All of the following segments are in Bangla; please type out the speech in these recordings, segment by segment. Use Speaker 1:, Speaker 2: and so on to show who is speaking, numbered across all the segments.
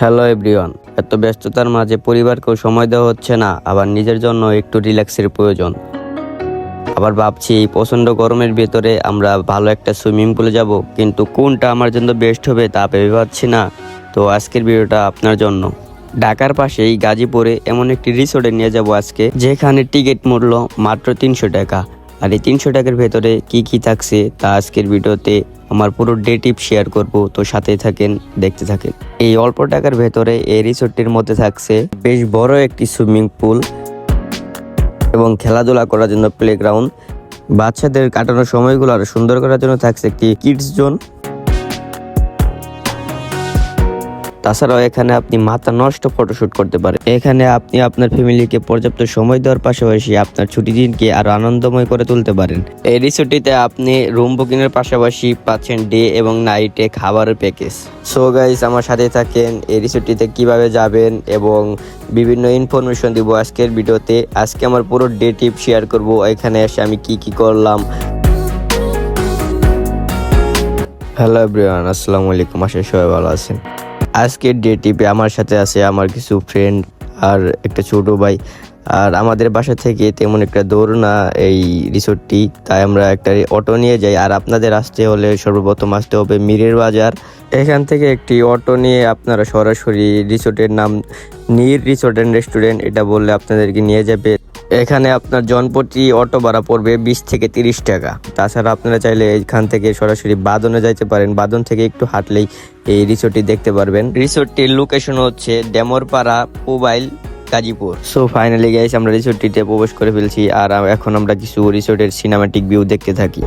Speaker 1: হ্যালো এভরিওয়ান, এত ব্যস্ততার মাঝে পরিবারকেও সময় দেওয়া হচ্ছে না, আবার নিজের জন্য একটু রিল্যাক্সের প্রয়োজন। আবার ভাবছি এই প্রচণ্ড গরমের ভেতরে আমরা ভালো একটা সুইমিং পুলে যাব, কিন্তু কোনটা আমার জন্য বেস্ট হবে তা ভেবে পাচ্ছি না। তো আজকের ভিডিওটা আপনার জন্য। ঢাকার পাশেই গাজীপুরে এমন একটি রিসোর্টে নিয়ে যাব আজকে, যেখানে টিকিট মূল্য মাত্র তিনশো টাকা। আর এই তিনশো টাকার ভেতরে কি কি থাকছে তা আজকের ভিডিওতে আমার পুরো ডে টিপ শেয়ার করব, তো সাথেই থাকেন, দেখতে থাকেন। এই অল্প টাকার ভেতরে এই রিসোর্টটির মধ্যে থাকছে বেশ বড় একটি সুইমিং পুল এবং খেলাধুলা করার জন্য প্লেগ্রাউন্ড বাচ্চাদের কাটানোর সময়গুলো আরও সুন্দর করার জন্য থাকছে একটি কিডস জোন তাছাড়াও এখানে আপনি মাথা নষ্ট ফটোশুট করতে পারেন। এখানে আপনি আপনার ফ্যামিলিকে পর্যাপ্ত সময় দেওয়ার পাশাপাশি আপনার ছুটি দিনকে আরও আনন্দময় করে তুলতে পারেন। এই রিসোর্টটিতে আপনি রুম বুকিং এর পাশাপাশি পাচ্ছেন ডে এবং নাইটে খাবারের প্যাকেজ সো গাইস আমার সাথে থাকেন, এই রিসোর্টটিতে কীভাবে যাবেন এবং বিভিন্ন ইনফরমেশন দিব আজকের ভিডিওতে। আজকে আমার পুরো ডে টিপ শেয়ার করব, এখানে এসে আমি কি কি করলাম। হ্যালো এভরিওয়ান আসসালামু আলাইকুম, আশা সবাই ভালো আছেন। আজকের ডে টিপে আমার সাথে আছে আমার কিছু ফ্রেন্ড আর একটা ছোট ভাই। আর আমাদের বাসা থেকে তেমন একটা দৌড় না এই রিসোর্টটি তাই আমরা একটা অটো নিয়ে যাই। আর আপনাদের আসতে হলে সর্বপ্রথম আসতে হবে মিরের বাজার। এখান থেকে একটি অটো নিয়ে আপনারা সরাসরি রিসোর্টের নাম নীর রিসোর্ট অ্যান্ড রেস্টুরেন্ট এটা বললে আপনাদেরকে নিয়ে যাবে। এখানে আপনার জনপ্রতি অটো ভাড়া পড়বে বিশ থেকে তিরিশ টাকা। তাছাড়া আপনারা চাইলে এখান থেকে সরাসরি বাদনে যাইতে পারেন। বাদন থেকে একটু হাঁটলেই এই রিসোর্টটি দেখতে পারবেন। রিসোর্টটির লোকেশন হচ্ছে Demorpara mobile Gazipur. So finally guys আমরা রিসোর্টটিতে প্রবেশ করে ফেলছি। আর এখন আমরা কিছু রিসোর্টের সিনেমাটিক ভিউ দেখতে থাকি।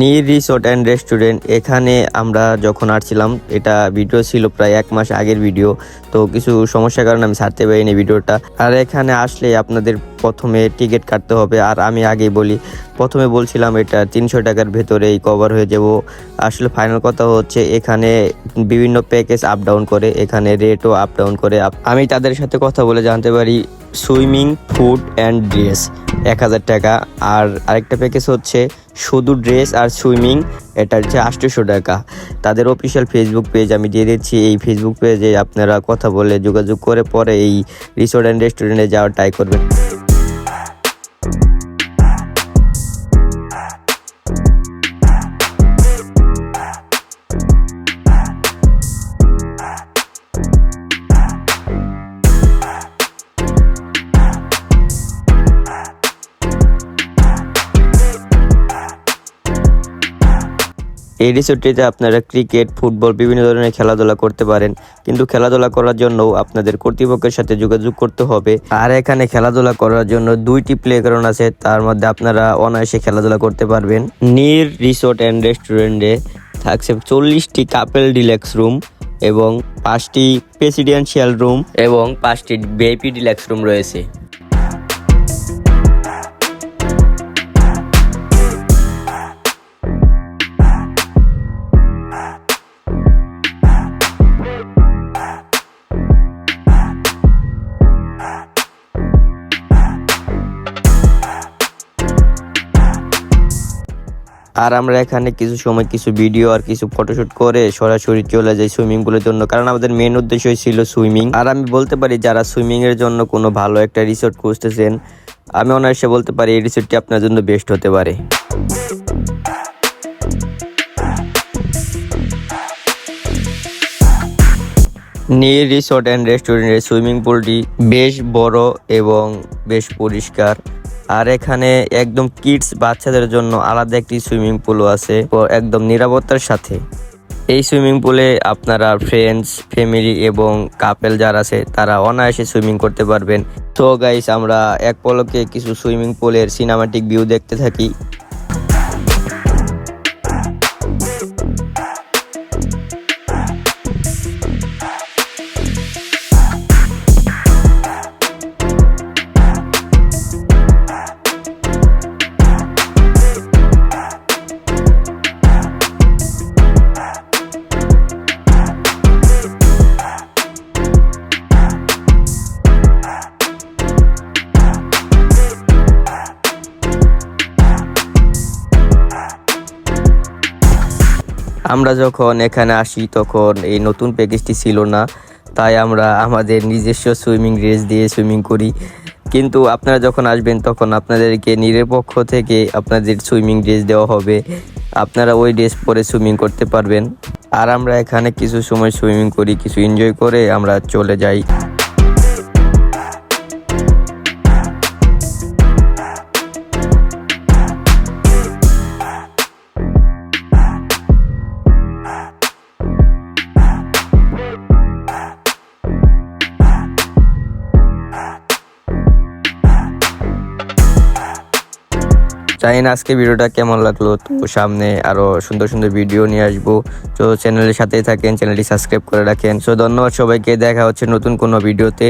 Speaker 1: নীর রিসোর্ট অ্যান্ড রেস্টুরেন্ট, এখানে আমরা যখন আসছিলাম, এটা ভিডিও ছিল প্রায় এক মাস আগের ভিডিও, তো কিছু সমস্যার কারণে আমি ছাড়তে পারিনি ভিডিওটা। আর এখানে আসলে আপনাদের প্রথমে টিকিট কাটতে হবে, আর আমি আগেই বলি, প্রথমে বলছিলাম এটা তিনশো টাকার ভেতরেই কভার হয়ে যাব। আসলে ফাইনাল কথা হচ্ছে, এখানে বিভিন্ন প্যাকেজ আপ ডাউন করে, এখানে রেটও আপ ডাউন করে আমি তাদের সাথে কথা বলে জানতে পারি সুইমিং ফুড অ্যান্ড ড্রেস এক হাজার টাকা। আর আরেকটা প্যাকেজ হচ্ছে শুধু ড্রেস আর সুইমিং, এটা হচ্ছে আটশোশো টাকা। তাদের অফিসিয়াল ফেসবুক পেজ আমি দিয়ে দিচ্ছি। এই ফেসবুক পেজে আপনারা কথা বলে যোগাযোগ করে পরে এই রিসোর্ট অ্যান্ড রেস্টুরেন্টে যাওয়ার ট্রাই করবেন। এই রিসোর্টটিতে আপনারা ক্রিকেট, ফুটবল, বিভিন্ন ধরনের খেলাধুলা করতে পারেন। কিন্তু খেলাধুলা করার জন্য আপনাদের কর্তৃপক্ষের সাথে যোগাযোগ করতে হবে। আর এখানে খেলাধুলা করার জন্য দুইটি প্লে গ্রাউন্ড আছে। তার মধ্যে আপনারা অনায়াসে খেলাধুলা করতে পারবেন। নির রিসোর্ট অ্যান্ড রেস্টুরেন্টে থাকছে চল্লিশটি কাপেল ডিলেক্স রুম এবং পাঁচটি প্রেসিডেন্সিয়াল রুম এবং পাঁচটি ভিআইপি ডিলেক্স রুম রয়েছে। আর আমরা এখানে কিছু সময় কিছু ভিডিও আর কিছু ফটোশুট করে সরাসরি চলে যাই সুইমিং পুলের জন্য, কারণ আমাদের মেন উদ্দেশ্যই ছিল সুইমিং আর আমি বলতে পারি যারা সুইমিং এর জন্য কোনো ভালো একটা রিসোর্ট খুঁজতেছেন, আমি অনায়াসে বলতে পারি এই রিসোর্টটি আপনার জন্য বেস্ট হতে পারে। নীর রিসোর্ট অ্যান্ড রেস্টুরেন্টের সুইমিং পুলটি বেশ বড় এবং বেশ পরিষ্কার। আর এখানে একদম কিডস বাচ্চাদের জন্য আলাদা একটি সুইমিং পুলও আছে একদম নিরাপত্তার সাথে। এই সুইমিং পুলে আপনারা ফ্রেন্ডস ফ্যামিলি এবং কাপেল যারা আছে, তারা অনায়াসে সুইমিং করতে পারবেন। তো গাইস আমরা এক পলকে কিছু সুইমিং পুলের সিনেমাটিক ভিউ দেখতে থাকি। আমরা যখন এখানে আসি তখন এই নতুন প্যাকেজটি ছিল না, তাই আমরা আমাদের নিজস্ব সুইমিং ড্রেস দিয়ে সুইমিং করি। কিন্তু আপনারা যখন আসবেন তখন আপনাদেরকে নিরপেক্ষ থেকে আপনাদের সুইমিং ড্রেস দেওয়া হবে। আপনারা ওই ড্রেস পরে সুইমিং করতে পারবেন। আর আমরা এখানে কিছু সময় সুইমিং করি, কিছু এনজয় করে আমরা চলে যাই। জানি না আজকে ভিডিওটা কেমন লাগল, তো সামনে আরও সুন্দর সুন্দর ভিডিও নিয়ে আসব। তো চ্যানেলের সাথেই থাকেন চ্যানেলটি সাবস্ক্রাইব করে রাখেন। সো ধন্যবাদ সবাইকে, দেখা হচ্ছে নতুন কোনো ভিডিওতে।